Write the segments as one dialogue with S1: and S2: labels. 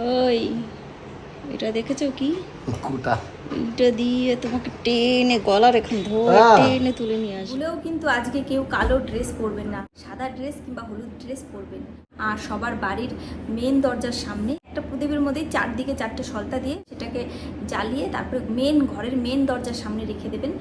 S1: ওই এটা দেখেছ কি?
S2: কোটা
S1: এটা দিয়ে তোমাকে টেনে গলার এখান ধরে টেনে তুলে নিয়ে আসবে।
S3: ভুলেও কিন্তু আজকে কেউ কালো ড্রেস পরবেন না সাদা ড্রেস কিংবা হলুদ ড্রেস পরবেন। আর সবার বাড়ির মেন দরজার সামনে একটা প্রদীপের মধ্যে চারদিকে চারটে সলতা দিয়ে সেটাকে জ্বালিয়ে তারপরে মেন ঘরের মেন দরজার সামনে রেখে দেবেন।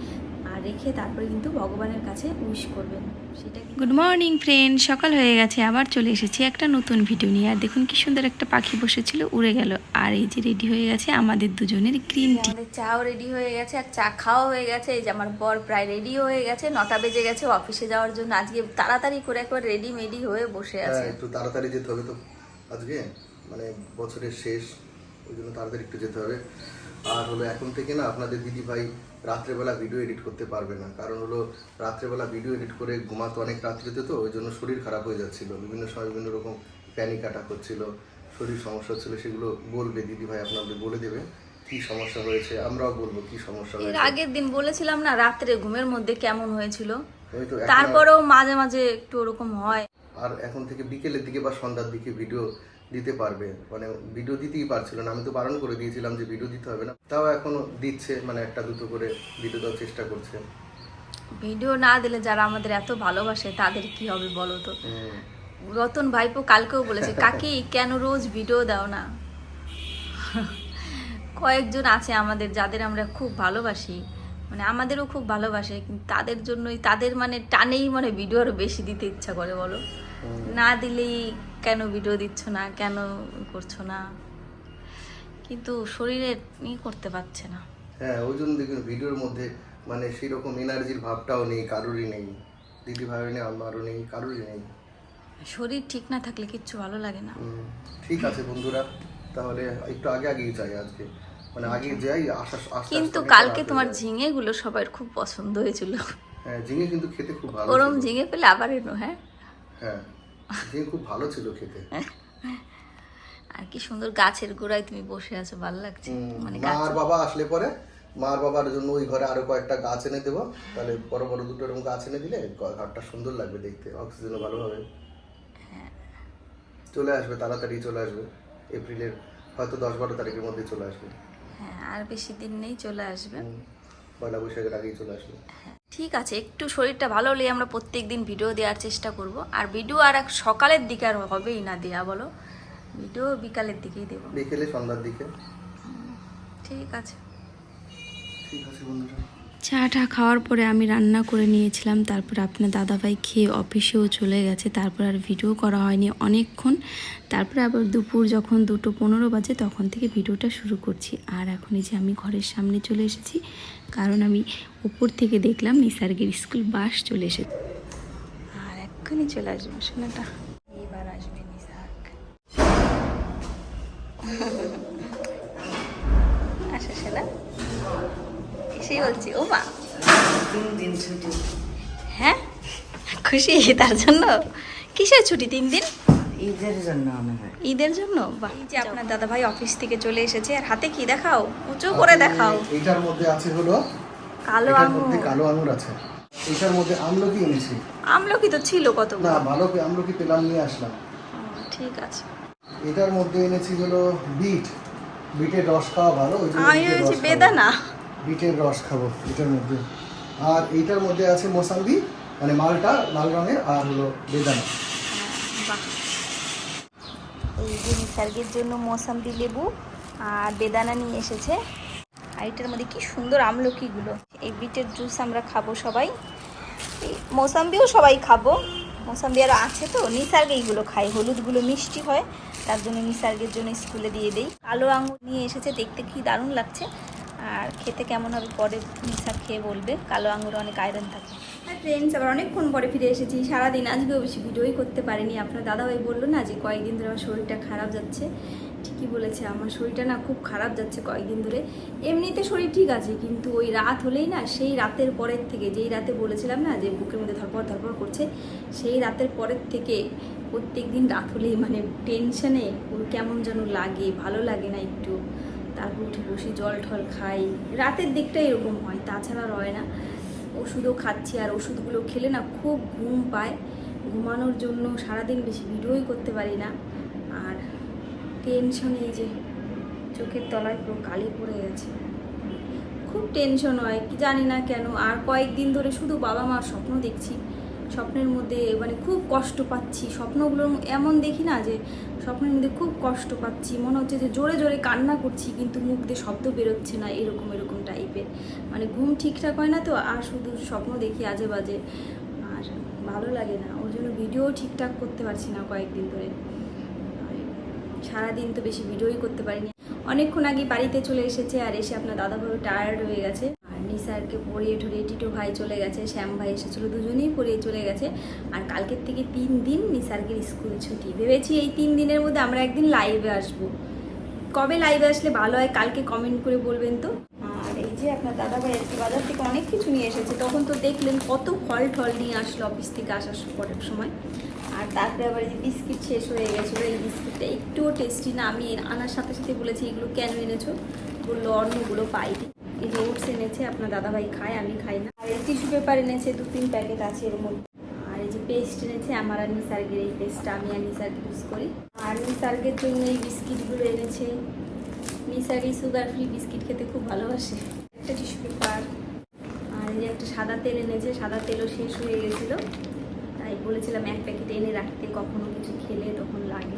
S3: রেখে তারপরে কিন্তু ভগবানের কাছে উইশ করবেন। সেটা
S4: গুড মর্নিং ফ্রেন্ড সকাল হয়ে গেছে আবার চলে এসেছি একটা নতুন ভিডিও নিয়ে। আর দেখুন কি সুন্দর একটা পাখি বসেছিল উড়ে গেল। আর এই যে রেডি হয়ে গেছে আমাদের দুজনের গ্রিন টি
S3: আমাদের চাও রেডি হয়ে গেছে আর চা খাওয়া হয়ে গেছে। এই যে আমার বর প্রায় রেডি হয়ে গেছে নটা বেজে গেছে অফিসে যাওয়ার জন্য আজকে তাড়াতাড়ি করে একবার রেডি মেডি হয়ে বসে আছে।
S2: হ্যাঁ একটু তাড়াতাড়ি যেতে হবে তো আজকে মানে বছরের শেষ ওই জন্য তাড়াতাড়ি একটু যেতে হবে। আর হলো এখন থেকে না আপনাদের দিদি ভাই রাত্রেবেলা ভিডিও এডিট করতে পারবে না। কারণ হলো রাত্রেবেলা ভিডিও এডিট করে ঘুমাতো অনেক রাত্রিতে তো ওই জন্য শরীর খারাপ হয়ে যাচ্ছিল। বিভিন্ন সময় বিভিন্ন রকম প্যানিক অ্যাটাক হচ্ছিল শরীর সমস্যা হচ্ছিল সেগুলো বলবে। দিদি ভাই আপনাদের বলে দেবে কি সমস্যা হয়েছে আমরাও বলব কি সমস্যা
S3: এর আগের দিন বলেছিলাম না রাত্রে ঘুমের মধ্যে কেমন হয়েছিল? তারপরেও মাঝে মাঝে একটু ওরকম হয়।
S2: আর এখন থেকে বিকেলের দিকে বা সন্ধ্যার দিকে ভিডিও দিতে পারবে। মানে ভিডিও দিতেই পারছিল না। আমি তো বারণ করে দিয়েছিলাম যে ভিডিও দিতে হবে না। তাও এখনও দিচ্ছে মানে একটা দুটো করে ভিডিও দেওয়ার চেষ্টা করছে।
S3: ভিডিও না দিলে যারা আমাদের এত ভালোবাসে তাদের কি হবে বলো তো? রতন ভাইপো কালকেও বলেছে কাকি কেন রোজ ভিডিও দাও না? কয়েকজন আছে আমাদের যাদের আমরা খুব ভালোবাসি। মানে আমাদেরও খুব ভালোবাসে কিন্তু তাদের জন্যই তাদের মানে টানেই মানে ভিডিও আরও বেশি দিতে ইচ্ছা করে বলো? না দিলেই কেন ভিডিও দিচ্ছ না কেন করছ না? কিন্তু শরীরে ই করতে পারছে না।
S2: হ্যাঁ ওই জন্য দেখুন ভিডিওর মধ্যে মানে সেই রকম এনার্জির ভাবটাও নেই কারোরই নেই। দিদি ভাই নেই আমারও নেই কারোরই নেই।
S3: শরীর ঠিক না থাকলে কিচ্ছু ভালো লাগে না।
S2: ঠিক আছে বন্ধুরা তাহলে একটু আগে আগেই চাই আজকে। মানে আগে যাই
S3: কিন্তু কালকে তোমার
S2: যায়।
S3: ঝিঙেগুলো সবার খুব পছন্দ হয়েছিল।
S2: হ্যাঁ ঝিঙে কিন্তু খেতে খুব ভালো
S3: ওরম ঝিঙে পেলে আবার এনো হ্যাঁ?
S2: হ্যাঁ। ঝিঙে খুব ভালো ছিল খেতে।
S3: আর কি সুন্দর গাছের গোড়ায় তুমি বসে আছো ভালো লাগছে। মানে
S2: মা আর বাবা আসলে পরে মা আর বাবার জন্য ওই ঘরে আরও কয়েকটা গাছ এনে দেবো। তাহলে বড় বড় দুটো এরকম গাছ এনে দিলে ঘরটা সুন্দর লাগবে দেখতে অক্সিজেনও ভালো হবে।
S3: হ্যাঁ।
S2: চলে আসবে তাড়াতাড়ি চলে আসবে। এপ্রিলের হয়তো দশ বারো তারিখের মধ্যে চলে আসবে।
S3: হ্যাঁ আর বেশি দিন নেই চলে আসবে।
S2: পয়লা বৈশাখের আগেই চলে আসলো।
S3: ঠিক আছে একটু শরীরটা ভালো হলে আমরা প্রত্যেক দিন ভিডিও দেওয়ার চেষ্টা করব। আর ভিডিও আর এক সকালের দিকে আর হবেই না দেয়া বলো? ভিডিও বিকালের দিকেই দেবো।
S2: বিকেলে সন্ধ্যার দিকে।
S3: ঠিক আছে।
S2: ঠিক আছে বন্ধুরা।
S4: চাটা খাওয়ার পরে আমি রান্না করে নিয়েছিলাম, তারপর আপনার দাদাভাই খেয়ে অফিসেও চলে গেছে, তারপর আর ভিডিও করা হয়নি অনেকক্ষণ। তারপরে আবার দুপুর যখন দুটো পনেরো বাজে, তখন থেকে ভিডিওটা শুরু করছি। আর এখন এই যে আমি ঘরের সামনে চলে এসেছি, কারণ আমি উপর থেকে দেখলাম নিসার্গের স্কুল বাস চলে এসেছে।
S3: আর এক্ষুনি চলে আসবে শোনাটা আসবে নিসাক আসা শোনা এসেই বলছি ও মা।
S5: তিন দিন ছুটি।
S3: হ্যাঁ? খুশি? তার জন্য? কিসের ছুটি তিন দিন?
S5: ঈদের জন্য
S3: ঈদের জন্য? বাহ। এই যে আপনার দাদা ভাই অফিস থেকে চলে এসেছে আর হাতে কি দেখাও? উঁচু করে দেখাও।
S2: এইটার মধ্যে আছে হলো
S3: কালো আঙুর।
S2: কালো আঙুর আছে। এটার মধ্যে আমলকি এনেছি।
S3: আমলকি তো ছিল কত
S2: না ভালো আমলকি পেলাম নিয়ে আসলাম।
S3: ঠিক আছে।
S2: এটার মধ্যে এনেছি হলো বিট। বিটের রস খাওয়া ভালো ওই জন্য।
S3: বেদানা।
S2: বিটের রস খাব এটার মধ্যে। আর এইটার মধ্যে আছে মোসাম্বি মানে মালটা লাল রঙের, আর হলো বেদানা।
S3: এই যে নিসার্গের জন্য মৌসাম্বি লেবু আর বেদানা নিয়ে এসেছে। আর এটার মধ্যে কি সুন্দর আমলকিগুলো। এই বিটের জুস আমরা খাব সবাই। মৌসাম্বিও সবাই খাব। মৌসাম্বি আরও আছে তো নিসার্গে এইগুলো খাই। হলুদগুলো মিষ্টি হয়, তার জন্য নিসার্গের জন্য স্কুলে দিয়ে দেই। কালো আঙুর নিয়ে এসেছে, দেখতে কি দারুণ লাগছে। আর খেতে কেমন হবে পরে নিসার খেয়ে বলবে। কালো আঙুরে অনেক আয়রন থাকে। হ্যাঁ ফ্রেন্ডস আবার অনেকক্ষণ পরে ফিরে এসেছি। সারাদিন আজকেও বেশি ভিডিওই করতে পারিনি। আপনার দাদাভাই বলল না যে, কয়েকদিন ধরে আমার শরীরটা খারাপ যাচ্ছে? ঠিকই বলেছে, আমার শরীরটা না খুব খারাপ যাচ্ছে কয়েকদিন ধরে। এমনিতে শরীর ঠিক আছে, কিন্তু ওই রাত হলেই না, সেই রাতের পরের থেকে, যেই রাতে বলেছিলাম না যে, বুকের মধ্যে ধরপড় ধরপড় করছে, সেই রাতের পরের থেকে প্রত্যেক দিন রাত হলেই মানে টেনশনে কেমন যেন লাগে, ভালো লাগে না একটু। তারপর উঠে বসি, জল ঠল খাই। রাতের দিকটা এরকম হয়, তাছাড়া আর হয় না। ওষুধও খাচ্ছি আর ওষুধগুলো খেলে না খুব ঘুম পায়। ঘুমানোর জন্য সারাদিন বেশি ভিডিওই করতে পারি না। আর টেনশন এই যে চোখের তলায় পুরো কালি পড়ে গেছে। খুব টেনশন হয়, কি জানি না কেন। আর কয়েকদিন ধরে শুধু বাবা মার স্বপ্ন দেখছি। স্বপ্নের মধ্যে মানে খুব কষ্ট পাচ্ছি। স্বপ্নগুলো এমন দেখি না যে, স্বপ্নের মধ্যে খুব কষ্ট পাচ্ছি। মনে হচ্ছে যে জোরে জোরে কান্না করছি, কিন্তু মুখ দিয়ে শব্দ বেরোচ্ছে না এরকম এরকম টাইপের। মানে ঘুম ঠিকঠাক হয় না তো, আর শুধু স্বপ্ন দেখি আজে বাজে। আর ভালো লাগে না। ওর জন্য ভিডিও ঠিকঠাক করতে পারছি না কয়েকদিন ধরে। সারাদিন তো বেশি ভিডিওই করতে পারিনি। অনেকক্ষণ আগে বাড়িতে চলে এসেছে, আর এসে আপনার দাদাভাবে টায়ার্ড হয়ে গেছে। নিসারকে পড়িয়ে ঠরিয়ে টিটো ভাই চলে গেছে, শ্যাম ভাই এসেছিল, দুজনেই পড়িয়ে চলে গেছে। আর কালকের থেকে তিন দিন নিসার্গের স্কুল ছুটি। ভেবেছি এই তিন দিনের মধ্যে আমরা একদিন লাইভে আসব। কবে লাইভে আসলে ভালো হয় কালকে কমেন্ট করে বলবেন তো? আর এই যে আপনার দাদাভাই আজকে বাজার থেকে অনেক কিছু নিয়ে এসেছে, তখন তো দেখলেন কত ফল ফল নিয়ে আসলো অফিস থেকে আসার পরের সময়। আর তারপরে আবার যে বিস্কিট শেষ হয়ে গেছিল, এই বিস্কিটটা একটুও টেস্টি না, আমি আনার সাথে সাথে বলেছি, এগুলো কেন এনেছো? বলল, অন্যগুলো পাইনি। এই যে ওটস এনেছে, আপনার দাদাভাই খায়, আমি খাই না। আর এই টিস্যু পেপার এনেছে দু তিন প্যাকেট আছে এর মধ্যে। আর এই যে পেস্ট এনেছে, আমার আর নিসার্গের এই পেস্টটা, আমি আর নিসার্গ ইউজ করি। আর নিসার্গের জন্য এই বিস্কিটগুলো এনেছে। নিসার সুগার ফ্রি বিস্কিট খেতে খুব ভালোবাসে। একটা টিস্যু পেপার, আর এই যে একটা সাদা তেল এনেছে, সাদা তেলও শেষ হয়ে গেছিল। তাই বলেছিলাম এক প্যাকেট এনে রাখতে, কখনো কিছু খেলে তখন লাগে।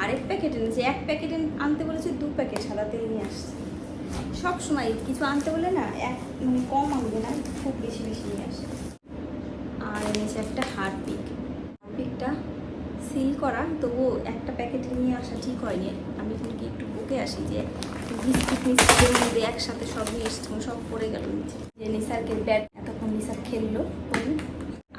S3: আরেক প্যাকেট এনেছে, এক প্যাকেট আনতে বলেছে, দু প্যাকেট সাদা তেল নিয়ে আসছে। সব সময় কিছু আনতে বলে না এক মানে কম আনবে না, খুব বেশি বেশি নিয়ে আসে। আর এনেছে একটা হার্ড হারপিক। হারপিকটা সিল করা, তবুও একটা প্যাকেট নিয়ে আসা ঠিক হয়নি। আমি কিন্তু একটু বুকে আসি যে বিস্কিট মিস্কিটের মধ্যে একসাথে সব নিয়ে এসছে সব পড়ে গেল নিচে। যে নিসারকে ব্যাট এতক্ষণ নিসার খেললো।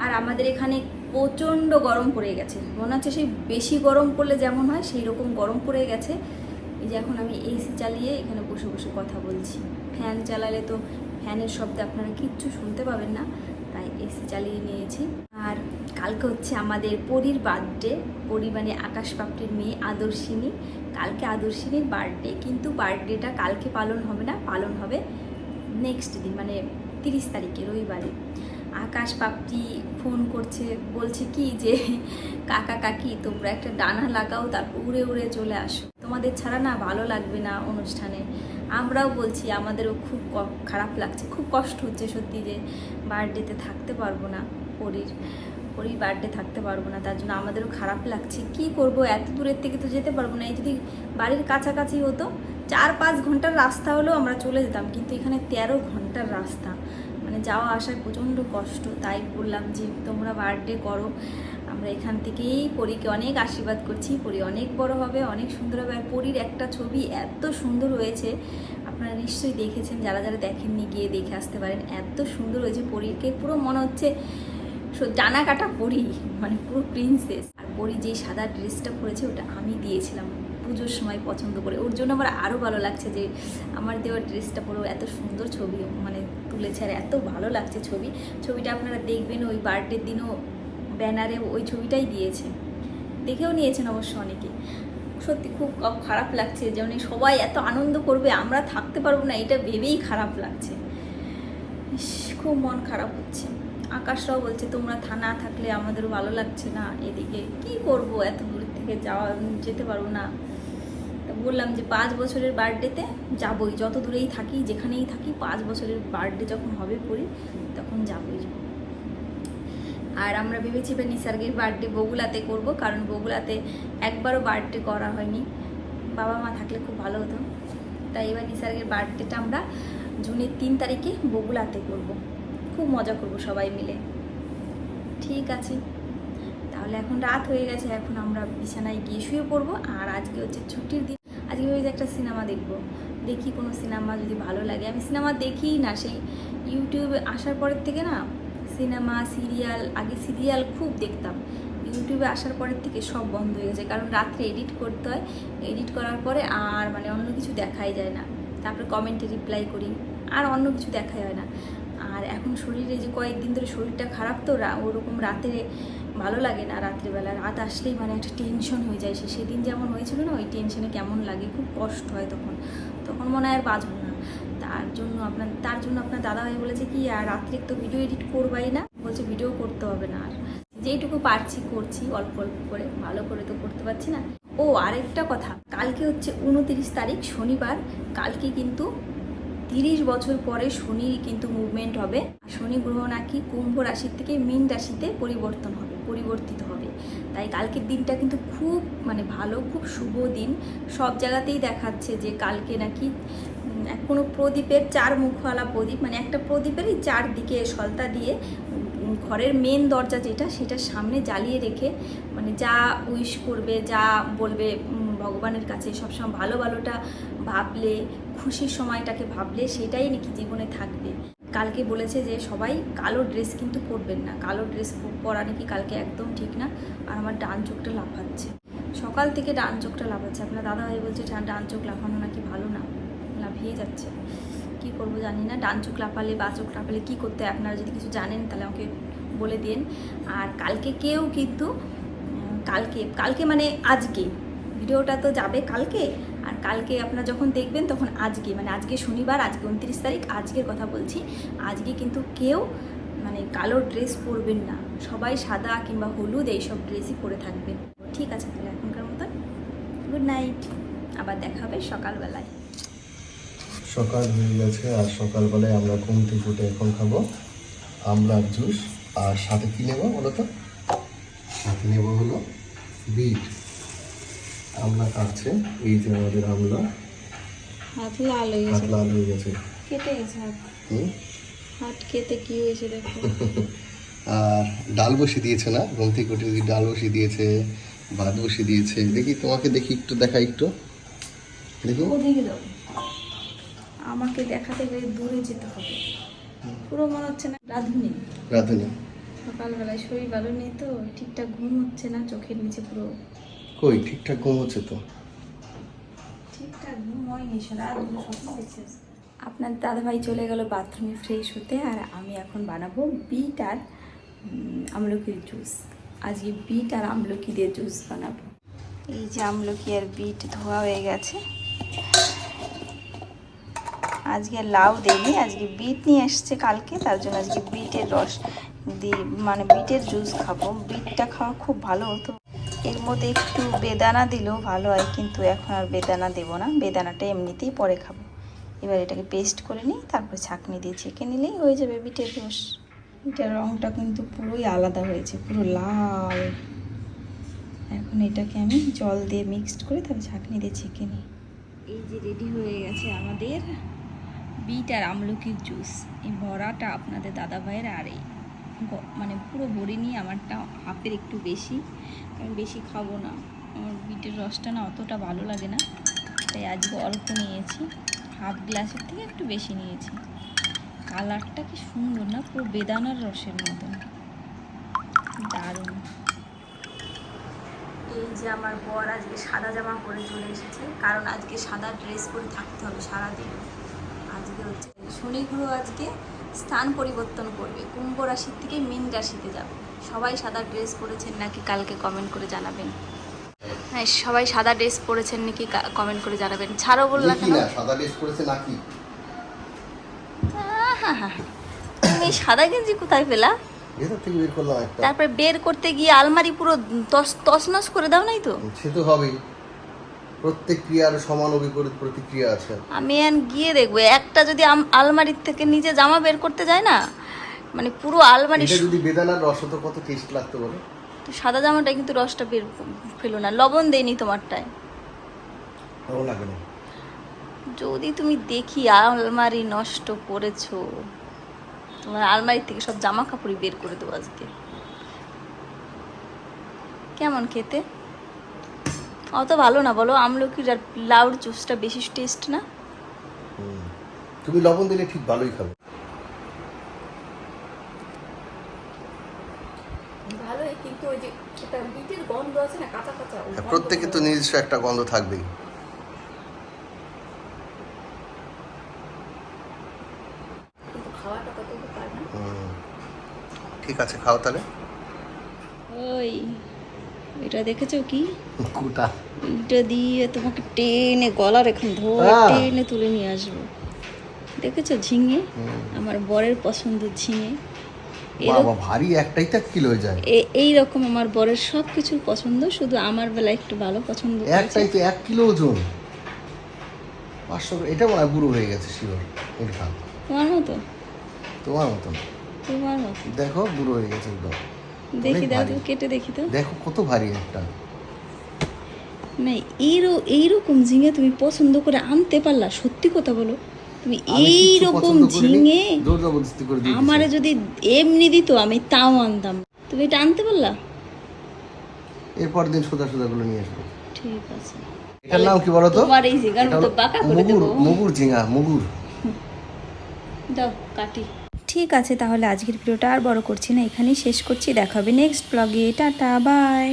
S3: আর আমাদের এখানে প্রচণ্ড গরম পড়ে গেছে। মনে হচ্ছে সেই বেশি গরম পড়লে যেমন হয় সেই রকম গরম পড়ে গেছে। এই যে এখন আমি এসি চালিয়ে এখানে বসে বসে কথা বলছি। ফ্যান চালালে তো ফ্যানের শব্দে আপনারা কিচ্ছু শুনতে পাবেন না, তাই এসি চালিয়ে নিয়েছি। আর কালকে হচ্ছে আমাদের পরীর বার্থডে পরি মানে আকাশ পাপড়ির মেয়ে আদর্শিনী। কালকে আদর্শিনীর বার্থডে কিন্তু বার্থডেটা কালকে পালন হবে না, পালন হবে নেক্সট দিন মানে তিরিশ তারিখে, রবিবারে। আকাশ পাপড়ি ফোন করছে, বলছে কি যে, কাকা, কাকি, তোমরা একটা ডানা লাগাও, তারপর উড়ে উড়ে চলে আসো। তোমাদের ছাড়া না ভালো লাগবে না অনুষ্ঠানে। আমরাও বলছি, আমাদেরও খুব খারাপ লাগছে। খুব কষ্ট হচ্ছে সত্যি যে বার্থডেতে থাকতে পারব না, পরীর পরীর বার্থডে থাকতে পারব না, তার জন্য আমাদেরও খারাপ লাগছে। কি করব? এত দূরের থেকে তো যেতে পারব না। এই যদি বাড়ির কাছাকাছি হতো, চার পাঁচ ঘণ্টার রাস্তা হলেও আমরা চলে যেতাম। কিন্তু এখানে তেরো ঘণ্টার রাস্তা। মানে যাওয়া আসায় প্রচণ্ড কষ্ট, তাই বললাম যে তোমরা বার্থডে করো। আমরা এখান থেকেই পরীকে অনেক আশীর্বাদ করছি, পরী অনেক বড় হবে, অনেক সুন্দর হবে। আর পরীর একটা ছবি এত সুন্দর হয়েছে, আপনারা নিশ্চয়ই দেখেছেন, যারা যারা দেখেননি গিয়ে দেখে আসতে পারেন, এত সুন্দর হয়েছে পরীকে। পুরো মনে হচ্ছে ডানা কাটা পরি মানে পুরো প্রিন্সেস আর পরি যেই সাদা ড্রেসটা পরেছে, ওটা আমি দিয়েছিলাম পুজোর সময় পছন্দ করে। ওর জন্য আমার আরও ভালো লাগছে যে, আমার দেওয়া ড্রেসটা পরেও এত সুন্দর ছবি মানে তুলেছে আর এত ভালো লাগছে ছবি। ছবিটা আপনারা দেখবেন ওই বার্থডের দিনও ব্যানারে ওই ছবিটাই দিয়েছে। দেখেও নিয়েছেন অবশ্য অনেকে। সত্যি খুব খারাপ লাগছে যেমন সবাই এত আনন্দ করবে, আমরা থাকতে পারব না, এটা ভেবেই খারাপ লাগছে। খুব মন খারাপ হচ্ছে। আকাশরাও বলছে, তোমরা থা, না থাকলে আমাদেরও ভালো লাগছে না, এদিকে কি করব? এত দূর থেকে যাওয়া, যেতে পারব না। বললাম যে পাঁচ বছরের বার্থডেতে যাবই, যত দূরেই থাকি, যেখানেই থাকি, পাঁচ বছরের বার্থডে যখন হবে পড়ি, তখন যাবই। আর আমরা ভেবেছি এবার নিসার্গের বার্থডে বগুলাতে করব, কারণ বগুলাতে একবারও বার্থডে করা হয়নি। বাবা মা থাকলে খুব ভালো হতো। তাই এবার নিসার্গের বার্থডেটা আমরা জুনের তিন তারিখে বগুলাতে করব। খুব মজা করব সবাই মিলে। ঠিক আছে। তাহলে এখন রাত হয়ে গেছে, এখন আমরা বিছানায় গিয়ে শুয়ে পড়ব। আর আজকে হচ্ছে ছুটির দিন। আজকে ভেবেছি একটা সিনেমা দেখব। দেখি কোনো সিনেমা যদি ভালো লাগে। আমি সিনেমা দেখিই না, সেই ইউটিউবে আসার পরের থেকে না সিনেমা, সিরিয়াল, আগে সিরিয়াল খুব দেখতাম। ইউটিউবে আসার পরের থেকে সব বন্ধ হয়ে গেছে। কারণ রাত্রে এডিট করতে হয়। এডিট করার পরে আর মানে অন্য কিছু দেখাই যায় না। তারপরে কমেন্টে রিপ্লাই করি। আর অন্য কিছু দেখাই হয় না। আর এখন শরীরে যে কয়েকদিন ধরে শরীরটা খারাপ তো ওরকম রাতে ভালো লাগে না রাত্রিবেলা। রাত আসলেই মানে একটা টেনশন হয়ে যায়। সে সেদিন যেমন হয়েছিল না, ওই টেনশনে কেমন লাগে, খুব কষ্ট হয় তখন। তখন মনে হয় আর বাঁচবো না। তার জন্য আপনার, তার জন্য আপনার দাদাভাই বলেছে কি, আর রাত্রে তো ভিডিও এডিট করবাই না। বলছে ভিডিও করতে হবে না আর। যেইটুকু পারছি, করছি, অল্প অল্প করে। ভালো করে তো করতে পারছি না। ও, আরেকটা কথা। কালকে হচ্ছে উনতিরিশ তারিখ, শনিবার। কালকে কিন্তু তিরিশ বছর পরে শনি কিন্তু মুভমেন্ট হবে। শনি গ্রহ নাকি কুম্ভ রাশির থেকে মীন রাশিতে পরিবর্তন হবে। পরিবর্তিত হবে। তাই কালকের দিনটা কিন্তু খুব মানে ভালো, খুব শুভ দিন। সব জায়গাতেই দেখাচ্ছে যে কালকে নাকি কোনো প্রদীপের চার মুখওয়ালা প্রদীপ মানে একটা প্রদীপেরই চারদিকে সলতা দিয়ে ঘরের মেন দরজা যেটা, সেটা সামনে জ্বালিয়ে রেখে মানে যা উইশ করবে, যা বলবে ভগবানের কাছে, সবসময় ভালো ভালোটা ভাবলে, খুশির সময়টাকে ভাবলে, সেটাই নাকি জীবনে থাকবে। কালকে বলেছে যে সবাই কালো ড্রেস কিন্তু পরবেন না। কালো ড্রেস পরা নাকি কালকে একদম ঠিক না। আর আমার ডান চোখটা লাফাচ্ছে। সকাল থেকে ডান চোখটা লাফাচ্ছে। আপনার দাদাভাই বলছে "ডান- চোখ লাফানো নাকি ভালো না? লাফিয়ে যাচ্ছে। কি করব জানি না। ডান চোখ লাফালে, বা চোখ লাফালে কী করতে আপনারা যদি কিছু জানেন তাহলে আমাকে বলে দিন। আর কালকে কেউ কিন্তু কালকে কালকে মানে আজকে। ভিডিওটা তো যাবে কালকে। আর কালকে আপনারা যখন দেখবেন তখন আজকে মানে আজকে শনিবার, আজকে উনত্রিশ তারিখ, আজকের কথা বলছি। আজকে কিন্তু কেউ মানে কালো ড্রেস পরবেন না। সবাই সাদা কিংবা হলুদ এইসব ড্রেসই পরে থাকবেন। ঠিক আছে তাহলে এখনকার মতন। গুড নাইট আবার দেখা হবে সকালবেলায়।
S2: সকাল হয়ে গেছে আর সকালবেলায় আমরা ঘুম থেকে উঠে এখন খাব, আমলার জুস, আর সাথে কি নেব বলো তো? সাথে নেব হলো বিট। আমলা কাটছে। এই যে আমাদের আমলা
S1: হাত লাল হয়ে
S2: হাত
S1: গেছে
S2: লাল হয়ে গেছে।
S1: কেটে গেছে হাত? হাত কেটে কি হয়েছে দেখো।
S2: আর ডাল বসিয়ে দিয়েছে না? থেকে যদি ডাল বসিয়ে দিয়েছে ভাত বসিয়ে দিয়েছে দেখি তোমাকে দেখি একটু দেখা একটু। দেখি।
S3: ওদিকে দাও। আমাকে দেখাতে গেলে দূরে যেতে হবে। পুরো মনে হচ্ছে না রাধুনি।
S2: রাধুনি।
S3: সকালবেলায় শরীর ভালো নেই তো ঠিকঠাক ঘুম হচ্ছে না চোখের নিচে পুরো
S2: কই ঠিকঠাক ঘুম হচ্ছে তো?
S3: ঠিকঠাক ঘুম হয়নি সারা স্বপ্ন দেখছে আপনার দাদাভাই চলে গেল বাথরুমে ফ্রেশ হতে আর আমি এখন বানাবো বিট আর আমলকির জুস। আজকে বিট আর আমলকি দিয়ে জুস বানাবো।
S1: এই যে আমলকি আর বিট ধোয়া হয়ে গেছে। আজকে লাউ দেয়নি আজকে বিট নিয়ে এসছে কালকে তার জন্য আজকে বিটের রস দিয়ে মানে বিটের জুস খাব। বিটটা খাওয়া খুব ভালো হতো। এর মধ্যে একটু বেদানা দিলেও ভালো হয়, কিন্তু এখন আর বেদানা দেবো না। বেদানাটা এমনিতেই পরে খাব। এবার এটাকে পেস্ট করে নিই তারপরে ছাঁকনি দিয়ে ছেঁকে নিলেই হয়ে যাবে বিটের রস। বিটের রঙটা কিন্তু পুরোই আলাদা হয়েছে, পুরো লাল। এখন এটাকে আমি জল দিয়ে মিক্সড করে তারপর ছাঁকনি দিয়ে ছেঁকে নিই। এই যে রেডি হয়ে গেছে আমাদের বিট আর আমলকির জুস এই ভরাটা আপনাদের দাদা ভাইয়ের আর এই মানে পুরো ভরে নিয়ে আমারটা হাফের একটু বেশি আমি বেশি খাব না। আমার বিটের রসটা না অতটা ভালো লাগে না, তাই আজকে অল্প নিয়েছি। হাফ গ্লাসের থেকে একটু বেশি নিয়েছি। কালারটা কি সুন্দর না, পুরো বেদানার রসের মতন। দারুণ। এই যে আমার বর আজকে সাদা জামা পরে চলে এসেছে, কারণ আজকে সাদা ড্রেস পরে থাকতে হবে সারাদিন। আজকে হচ্ছে শনি গ্রহ আজকে স্থান পরিবর্তন করবে। কুম্ভ রাশির থেকে মীন রাশিতে যাবে। সবাই সাদা ড্রেস পরেছেন নাকি কালকে কমেন্ট করে জানাবেন? হ্যাঁ সবাই সাদা ড্রেস পরেছেন নাকি কমেন্ট করে জানাবেন। ছাড়ো বললা কেন?
S2: না সাদা ড্রেস করেছে নাকি?
S1: তুমি এই সাদা গেঞ্জি কোথায় পেলা? তারপরে বের করতে গিয়ে আলমারি পুরো তস তছনছ করে দাও নাই তো?
S2: সে তো হবেই। প্রত্যেক ক্রিয়ার সমান অবিপরীত প্রতিক্রিয়া আছে।
S1: আমি এখন গিয়ে দেখব একটা যদি আলমারির থেকে নিজে জামা বের করতে যায় না? মানে পুরো আলমারি
S2: এটা যদি বেদানার রস হতো কত টেস্ট লাগতো বলো
S1: তো সাদা জামাটা কিন্তু রসটা বের ফেলো না লবণ দেয়নি তোমারটায়।
S2: ভালো লাগে না।
S1: যদি তুমি দেখি আলমারি নষ্ট করেছ তোমার আলমারি থেকে সব জামা কাপড়ই বের করে দেবো আজকে। কেমন খেতে? অত ভালো না বলো আমলকির আর লাউর জুসটা বেশি টেস্ট না।
S2: তুমি লবণ দিলে ঠিক ভালোই খাবে।
S3: ভালোই কিন্তু ওই যে একটা বিটের গন্ধ আছে না কাঁচা কাঁচা
S2: হ্যাঁ, প্রত্যেকে তো নিজস্ব একটা গন্ধ থাকবেই। ঠিক আছে খাও তাহলে।
S1: ওই। এটা দেখেছ কি?
S2: কুটা
S1: এটা দিয়ে তোমাকে টেনে গলার এখন ধরে টেনে তুলে নিয়ে আসব। দেখেছ ঝিঙে? আমার বরের পছন্দ ঝিঙে।
S2: বাবা ভারী একটাই তো কিলো হয়ে যায়?
S3: এই রকম আমার বরের সব কিছুর পছন্দ শুধু আমার বেলা একটু ভালো পছন্দ।
S2: একটাই তো এক কিলো ওজন। পাঁচশো এটা মনে হয় বুড়ো হয়ে গেছে শিওর।
S3: তোমার মতো?
S2: তোমার মতন।
S3: তোমার মতো।
S2: দেখো বুড়ো হয়ে গেছে একদম।
S3: দেখি দাও কেটে দেখি তো।
S2: দেখো কত ভারী একটা।
S3: না এইরো এইরকম ঝিঙে তুমি পছন্দ করে আনতে পারলা সত্যি কথা বলো। তুমি এইরকম ঝিঙে আমারে যদি এমনি দিত আমি তাও আনতাম। তুমি এটা আনতে পারলা?
S2: এরপর দিন সোজা সোজা গুলো নিয়ে আসব।
S3: ঠিক আছে।
S2: এটার নাম কি বলো তো?
S3: তোমার এই মতো বাঁকা করে
S2: মুগুর
S3: দেবো।
S2: মুগুর ঝিঙা মুগুর।
S3: দাও কাটি।
S4: ঠিক আছে, তাহলে আজকের ভিডিওটা আর বড় করছি না, এখানেই শেষ করছি দেখাবে নেক্সট ব্লগে টাটা বাই